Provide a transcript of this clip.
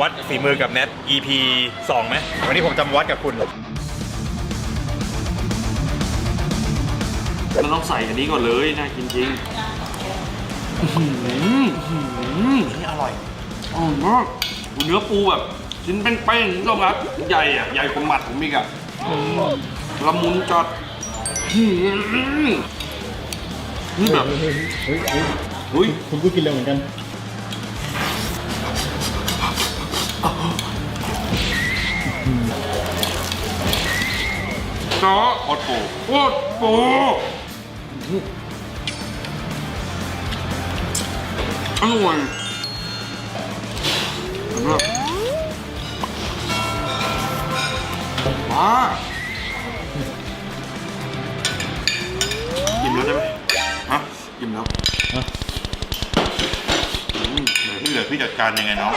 วัดฝีมือกับแนท EP 2ไหมวันนี้ผมจะมาวัดกับคุณ เราต้องใส่อันนี้ก่อนเลยน่ากินจริงอื้อหืออื้อหือนี่อร่อย อร่อยมากเนื้อปูแบบชิ้นเป้งๆคุณผู้ชมครับใหญ่อะใหญ่กว่าหมัดผมอีกอะละมุนจัดอื้อหือนี่แบบเฮ้ยเฮ้ยเฮ้ยอุ้ยคุณก็กินเร็วเหมือนกัน จ้าโอดโปโอดโปอร่อยเห็นไหมว้าอิ่มแล้วได้ไหมฮะอิ่มแล้วที่เหลือพี่จัดการยังไงเนาะ